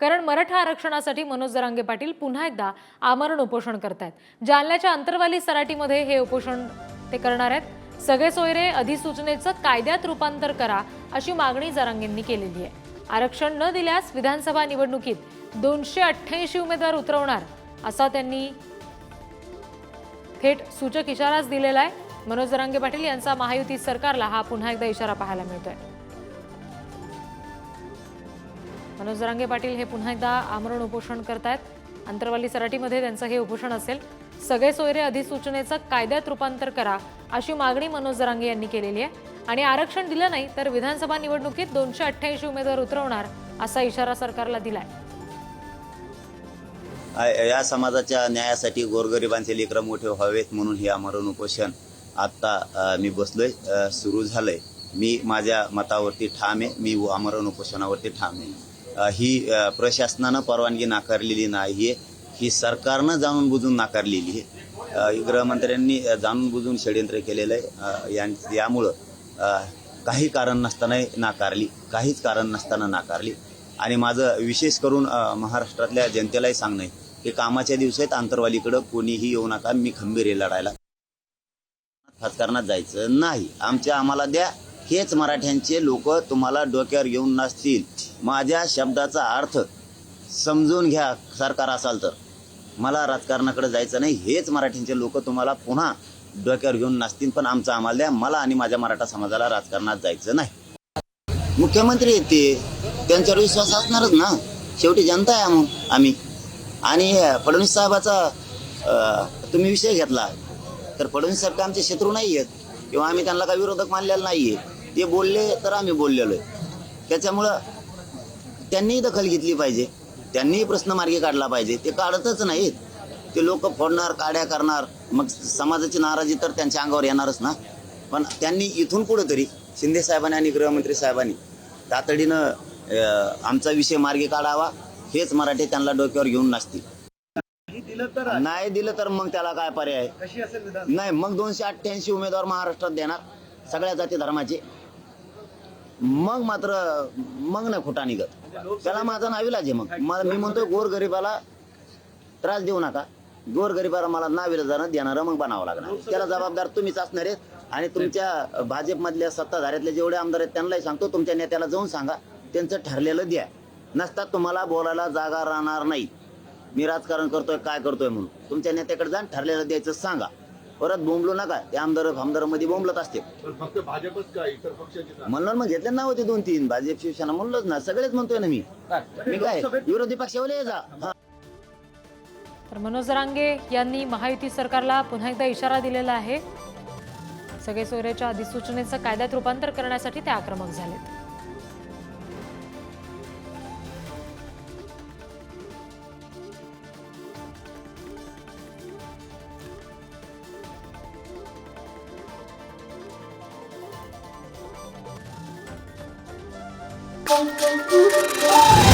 कारण मराठा आरक्षणासाठी मनोज जरांगे पाटील पुन्हा एकदा आमरण उपोषण करतायत. जालन्याच्या अंतरवाली सराटीमध्ये हे उपोषण ते करणार आहेत. सगळे सोयरे अधिसूचनेचं कायद्यात रूपांतर करा अशी मागणी जरांगेंनी केलेली आहे. आरक्षण न दिल्यास विधानसभा निवडणुकीत दोनशे अठ्ठ्याऐंशी उमेदवार उतरवणार असा त्यांनी थेट सूचक इशाराच दिलेला आहे. मनोज जरांगे पाटील यांचा महायुती सरकारला हा पुन्हा एकदा इशारा पाहायला मिळतोय. मनोज जरांगे पाटील हे पुन्हा एकदा आमरण उपोषण करतायत. अंतरवाली सराटीमध्ये त्यांचं हे उपोषण असेल. सगळे सोयरे अधिसूचनेचं कायद्यात रूपांतर करा अशी मागणी मनोज जरांगे यांनी केलेली आहे. आणि आरक्षण दिलं नाही तर विधानसभा निवडणुकीत दोनशे अठ्ठ्याऐंशी उमेदवार उतरवणार असा इशारा सरकारला दिलाय. या समाजाच्या न्यायासाठी गोरगरिबांचे लेकरं मोठे व्हावेत म्हणून हे आमरण उपोषण आत्ता मी बसलोय. सुरू झालंय. मी माझ्या मतावरती ठाम आहे. मी आमरण उपोषणावरती ठाम आहे. ही प्रशासनानं परवानगी नाकारलेली नाही आहे. ही सरकारनं जाणून बुजून नाकारलेली आहे. गृहमंत्र्यांनी जाणून बुजून षडयंत्र केलेलं आहे. यां- यामुळं काही कारण नसतानाही नाकारली काहीच कारण नसताना नाकारली. आणि माझं विशेष करून महाराष्ट्रातल्या जनतेलाही सांगणं आहे की कामाच्या दिवसात आंतरवालीकडं कोणीही येऊ नका मी खंबीर आहे लढायला. राजकारणात जायचं नाही. आमच्या आम्हाला द्या. हेच मराठ्यांचे लोक तुम्हाला डोक्यावर घेऊन नसतील. माझ्या शब्दाचा अर्थ समजून घ्या सरकार असाल तर. मला राजकारणाकडे जायचं नाही हेच मराठींचे लोक तुम्हाला पुन्हा डोक्यावर घेऊन नसतील पण आमचं आम्हाला द्या. मला आणि माझ्या मराठा समाजाला राजकारणात जायचं नाही. मुख्यमंत्री आहेत ते त्यांच्यावर विश्वास असणारच ना. शेवटी जनता आहे आम- आम्ही. आणि फडणवीस साहेबाचा तुम्ही विषय घेतला. तर फडणवीस साहेब आमचे शत्रू नाही आहेत किंवा आम्ही त्यांना काही विरोधक मानलेला नाही आहे ते बोलले तर आम्ही बोललेलो आहे. त्याच्यामुळं त्यांनीही दखल घेतली पाहिजे. त्यांनीही प्रश्न मार्गी काढला पाहिजे. ते काढतच नाहीत. ते लोक फोडणार काड्या करणार. मग समाजाची नाराजी तर त्यांच्या अंगावर येणारच ना? पण त्यांनी इथून पुढे तरी शिंदे साहेबांनी आणि गृहमंत्री साहेबांनी तातडीनं आमचा विषय मार्गी काढावा हेच मराठी त्यांना डोक्यावर घेऊन नसतील नाही दिलं तर मग त्याला काय पर्याय? नाही मग दोनशे अठ्ठ्याऐंशी उमेदवार महाराष्ट्रात देणार. सगळ्या जाती धर्माचे. मग मात्र मग नाही खोटा निघत. त्याला माझा नाविलाज आहे मग. मला मी म्हणतोय गोरगरिबाला त्रास देऊ नका. गोरगरिबाला मला नाविलाजानं देणारं मग बनावं लागणार. त्याला जबाबदार तुम्हीच असणार आहे आणि तुमच्या भाजपमधल्या सत्ताधाऱ्यातले जेवढे आमदार आहेत त्यांनाही सांगतो तुमच्या नेत्याला जाऊन सांगा. त्यांचं ठरलेलं द्या. नसतात तुम्हाला बोलायला जागा राहणार नाही. मी राजकारण करतोय काय करतोय म्हणून. तुमच्या नेत्याकडे जाऊन ठरलेलं द्यायचं सांगा. परत बोंबलो नका. ते आमदार आमदारमध्ये बोंबलत असते. पण फक्त भाजपच का इतर पक्षाची नाही. म्हणलं मग घेतले ना होते दोन तीन. भाजप शिवसेना म्हणलोच ना. सगळेच म्हणतोय ना मी. मी काय? विरोधी पक्षावर जा. हा. तर मनोज जरांगे यांनी महायुती सरकारला पुन्हा एकदा इशारा दिलेला आहे. सगळे सोयऱ्याच्या अधिसूचनेचं कायद्यात रूपांतर करण्यासाठी ते आक्रमक झालेत. Oh, oh, oh, oh.